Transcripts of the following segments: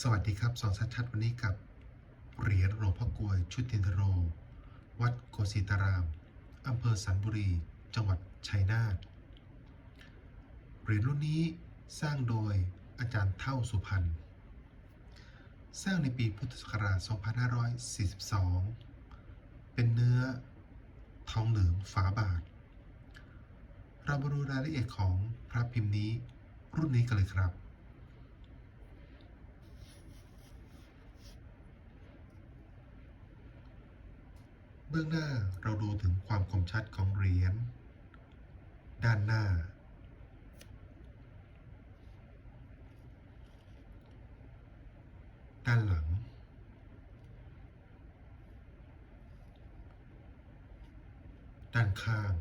สวัสดีครับสองชัดชัดวันนี้กับเหรียญหลวงพ่อกลวยชุตินทโร วัดโกศิตาราม อำเภอสันบุรี จังหวัดชัยนาทเหรียญรุ่นนี้สร้างโดยอาจารย์เท่าสุพรรณสร้างในปีพุทธศักราช 2542 เป็นเนื้อทองเหลืองฝาบาท เรามาดูรายละเอียดของพระพิมพ์นี้รุ่นนี้กันเลยครับ เบื้องหน้าเราดูถึงความคมชัดของเหรียญด้านหน้า ด้านหลัง ด้านข้าง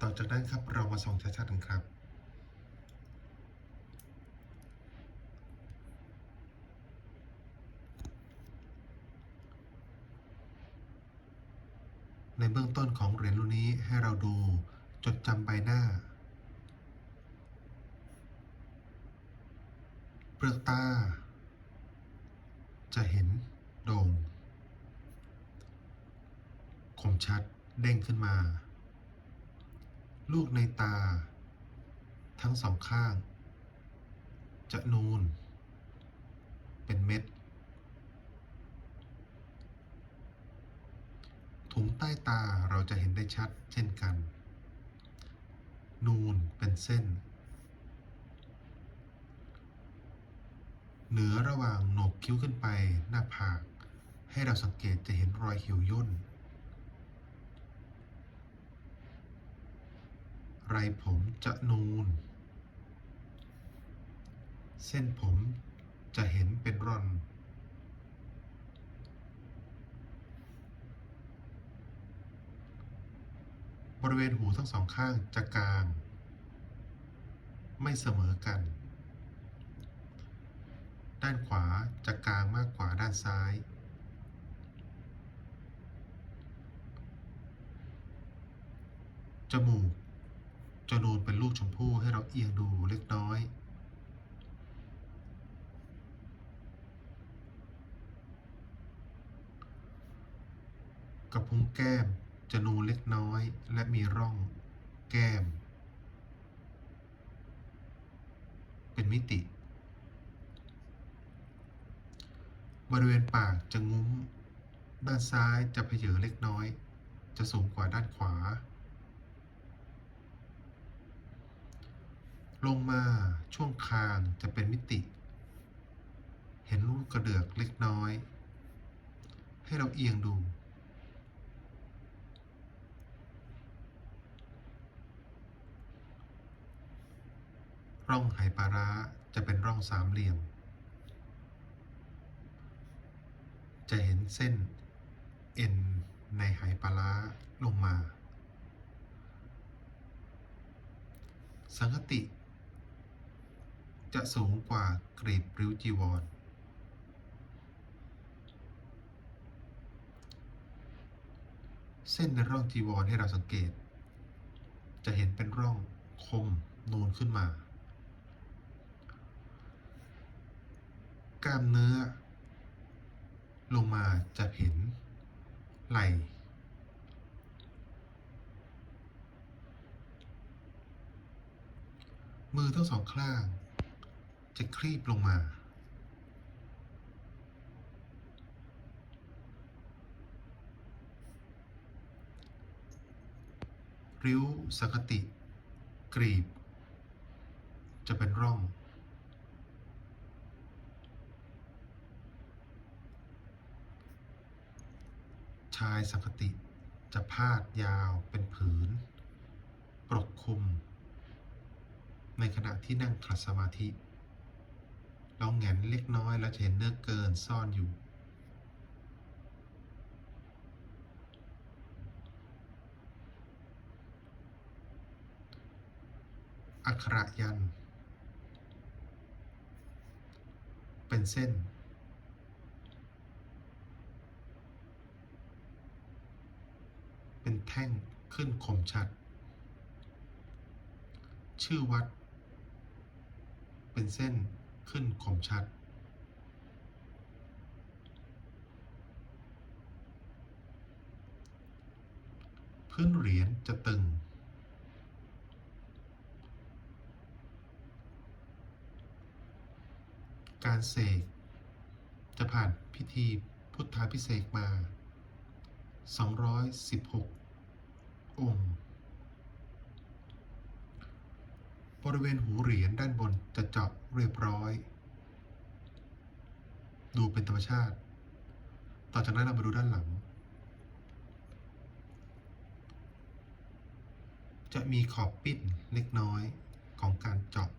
ต่อจากนั้นครับเรามาส่องชัดๆกันครับ ในเบื้องต้นของเหรียญรุ่นนี้ให้เราดูจดจำใบหน้า เปลือกตา จะเห็นโด่งคมชัดเด้งขึ้นมา ลูกในตา ทั้งสองข้าง จะนูนเป็นเม็ด ถุง ใต้ตาเราจะเห็นได้ชัดเช่นกัน นูนเป็นเส้น เหนือระหว่างโหนกคิ้วขึ้นไปหน้าผาก ให้เราสังเกตจะเห็นรอยเหี่ยวย่น ไรผมจะนูน เส้นผมจะเห็นเป็นร่อน บริเวณหูทั้งสองข้างจะกลาง ไม่เสมอกัน ด้านขวาจะกลางมากกว่าด้านซ้าย จมูกจะนูนเป็นลูกชมพู่ให้เราเอียงดูเล็กน้อย กระพุ้งแก้ม จะนูนเล็กน้อยและมีร่อง แก้ม เป็นมิติ บริเวณปากจะงุ้ม ด้านซ้ายจะเพเยอเล็กน้อย จะสูงกว่าด้านขวา ลงมาช่วงคางจะเป็นมิติ เห็นลูกกระเดือกเล็กน้อย ให้เราเอียงดู ร่องไหปลาร้าจะเป็นร่องสามเหลี่ยม จะเห็นเส้นเอ็นในไหปลาร้าลงมา สังคติ จะสูงกว่ากรีบริ้วจีวร เส้นในร่องจีวรให้เราสังเกต จะเห็นเป็นร่องคมนูนขึ้นมา กล้ามเนื้อ ลงมาจะเห็นไหล่มือทั้งสองข้าง จะคลีบลงมา ริ้วสังคติ กรีบ จะเป็นร่อง ชายสังคติจะพาดยาวเป็นผืน ปกคลุม ในขณะที่นั่งขัดสมาธิเราแหงนเล็กน้อยแล้วจะเห็นเนื้อเกินซ่อนอยู่ อักขระยัน เป็นเส้น เป็น แท่งขึ้นคมชัด ชื่อวัด เป็นเส้นขึ้นคมชัด พื้นเหรียญจะตึง การเสกจะผ่านพิธีพุทธาพิเศษมา 216 องค์ บริเวณหูเหรียญด้านบนจะเจาะเรียบร้อย ดูเป็นธรรมชาติ ต่อจากนั้นเรามาดูด้านหลัง จะมีขอบปิ้นเล็กน้อยของการเจาะ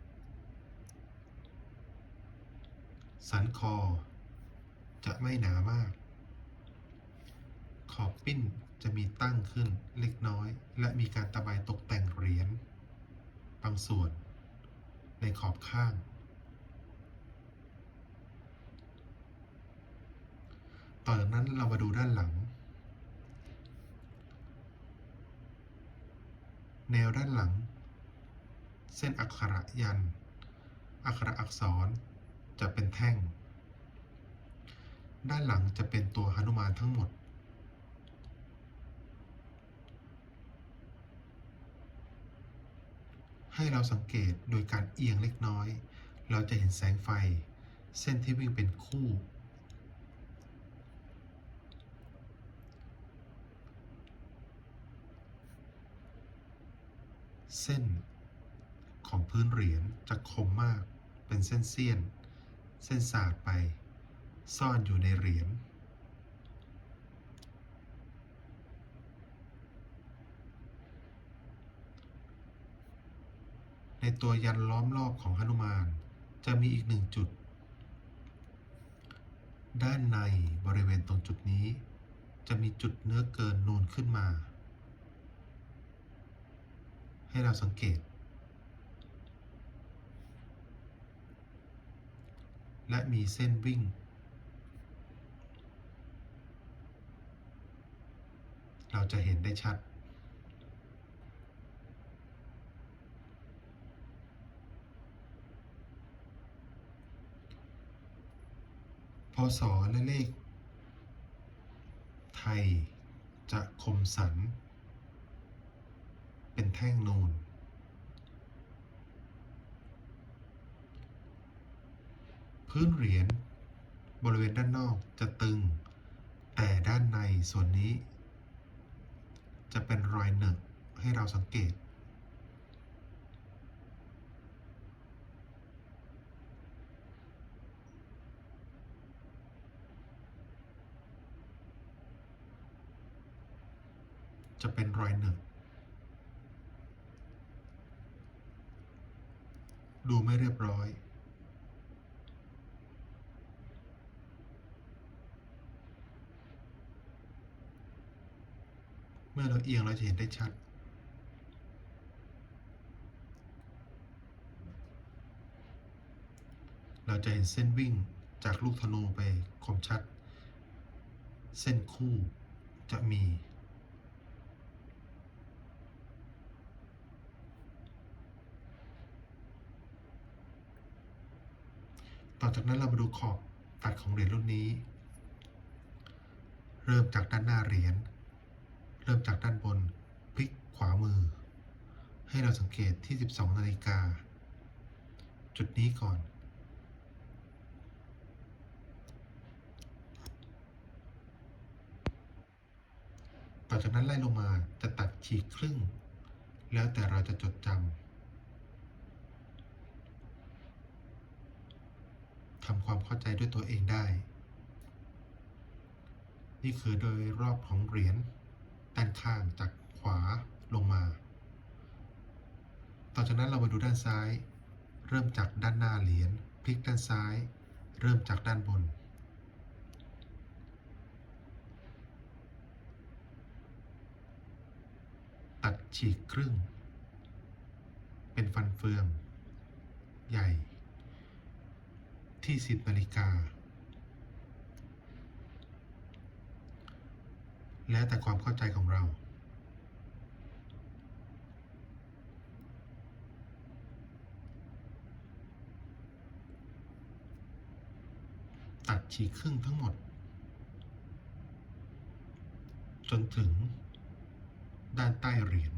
สันคอจะไม่หนามาก ขอบปิ้น จะมีตั้งขึ้นเล็กน้อย และมีการตะไบตกแต่งเหรียญบางส่วน ในขอบข้าง ต่อจากนั้นเรามาดูด้านหลัง แนวด้านหลัง เส้นอักขระยัน อักขระอักษรจะเป็นแท่ง ด้านหลังจะเป็นตัวหนุมานทั้งหมด ให้เราสังเกตโดยการเอียงเล็กน้อย เราจะเห็นแสงไฟ เส้นที่วิ่งเป็นคู่ เส้นของพื้นเหรียญจะคมมากเป็นเส้นเสี้ยน เส้นสาดไป ซ่อนอยู่ในเหรียญ ในตัวยันล้อมรอบของหนุมาน จะมีอีกหนึ่งจุด ด้านในบริเวณตรงจุดนี้ จะมีจุดเนื้อเกินนูนขึ้นมา ให้เราสังเกต และมีเส้นวิ่ง เราจะเห็นได้ชัด ศและเลข ไทยจะคมสัน เป็นแท่งนูนพื้นเหรียญบริเวณด้านนอกจะตึง แต่ด้านในส่วนนี้ จะเป็นรอยหนึกให้เราสังเกต จะเป็นรอยหนึกดูไม่เรียบร้อย เมื่อเราเอียงเราจะเห็นได้ชัด เราจะเห็นเส้นวิ่งจากลูกธนูไปคมชัด เส้นคู่จะมี จากนั้นเรามาดูขอบตัดของเหรียญรุ่นนี้ เริ่มจากด้านหน้าเหรียญ เริ่มจากด้านบนพลิกขวามือ ให้เราสังเกตที่ 12 นาฬิกา จุดนี้ก่อน ต่อจากนั้นไล่ลงมาจะตัดฉีกครึ่ง แล้วแต่เราจะจดจำ ทำความเข้าใจด้วยตัวเองได้ นี่คือโดยรอบของเหรียญด้านข้างจากขวาลงมา ต่อจากนั้นเรามาดูด้านซ้าย เริ่มจากด้านหน้าเหรียญพลิกด้านซ้าย เริ่มจากด้านบน ตัดฉีกครึ่ง เป็นฟันเฟือง ใหญ่ ที่สิบนาฬิกา แล้วแต่ความเข้าใจของเรา ตัดฉีกครึ่งทั้งหมด จนถึงด้านใต้เหรียญ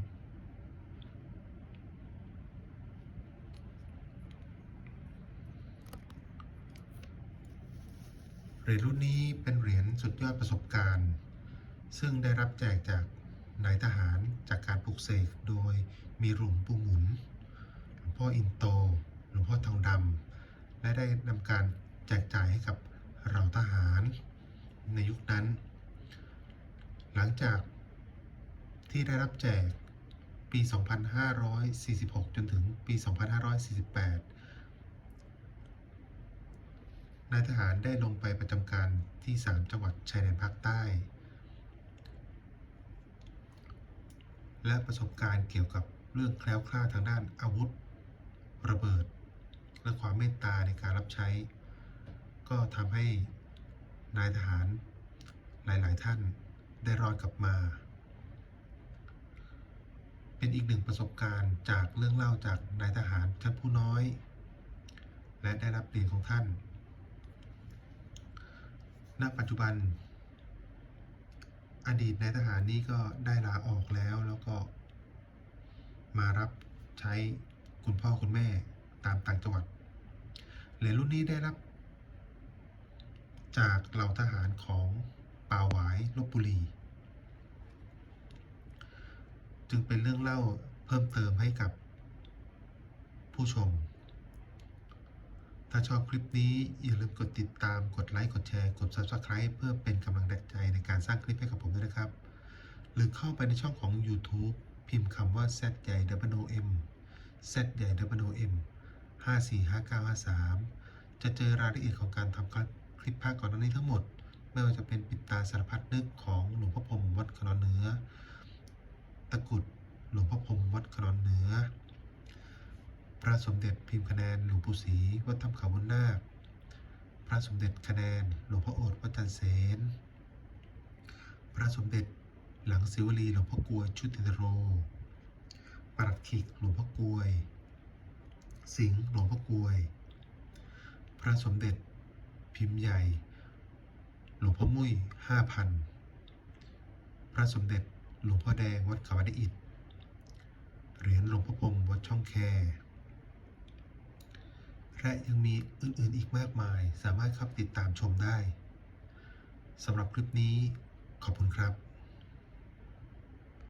เหรียญรุ่นนี้เป็นเหรียญสุดยอดประสบการณ์ ซึ่งได้รับแจกจากนายทหารจากการปลุกเสกโดยมีหลวงปู่หมุน หลวงพ่ออินโต หลวงพ่อทองดำและได้นำการแจกจ่ายให้กับเราทหารในยุคนั้น หลังจากที่ได้รับแจกปี 2546 จนถึงปี 2548 นายทหารได้ลงไปประจำการที่ 3 จังหวัดชายแดนภาคใต้ และประสบการณ์เกี่ยวกับเรื่องแคล้วคลาดทางด้านอาวุธ ระเบิด และความเมตตาในการรับใช้ ก็ทำให้นายทหารหลาย ๆ ท่านได้รอดกลับมา เป็นอีกหนึ่งประสบการณ์จากเรื่องเล่าจากนายทหารชั้นผู้น้อย และได้รับเรียญของท่าน ณปัจจุบัน อดีตนายทหารนี้ก็ได้ลาออกแล้วแล้วก็ มารับใช้คุณพ่อคุณแม่ตามต่างจังหวัดเหรียญรุ่นนี้ได้รับ จากเหล่าทหารของป่าหวายลบบุรี จึงเป็นเรื่องเล่าเพิ่มเติมให้กับผู้ชม ถ้าชอบคลิปนี้อย่าลืมกดติดตาม กดไลค์ กดแชร์ กด Subscribe เพื่อเป็นกำลังใจในการสร้างคลิปให้กับผมด้วยนะครับ หรือเข้าไปในช่องของ YouTube พิมพ์คำว่า Z ใหญ่ W M Z ใหญ่ W M 545953 จะเจอรายละเอียดของการทำคลิปภาคก่อนหน้านี้ทั้งหมด ไม่ว่าจะเป็นปิดตาสารพัดนึกของหลวงพ่อพรหมวัดขนอนเหนือ ตะกรุดหลวงพ่อพรหมวัดขนอนเหนือ พ ระสมเด็จพิมพ์คะแนนหลวงปู่ศรีวัดถ้ำเขาบุญนาค พระสมเด็จคะแนนหลวงพ่อโอษวัดจันเสนพระสมเด็จหลังศิวลีหลวงพ่อกลวยชุติโร ปรัดขิกหลวงพ่อกลวย สิงห์หลวงพ่อกลวย พระสมเด็จพิมพ์ใหญ่ หลวงพ่อมุ้ยห้าพันพระสมเด็จหลวงพ่อแดงวัดเขาวัดอิฐเหรียญหลวงพ่อพรหมวัดช่องแค และยังมีอื่นๆอีกมากมาย สามารถเข้าติดตามชมได้สำหรับคลิปนี้ ขอบคุณครับ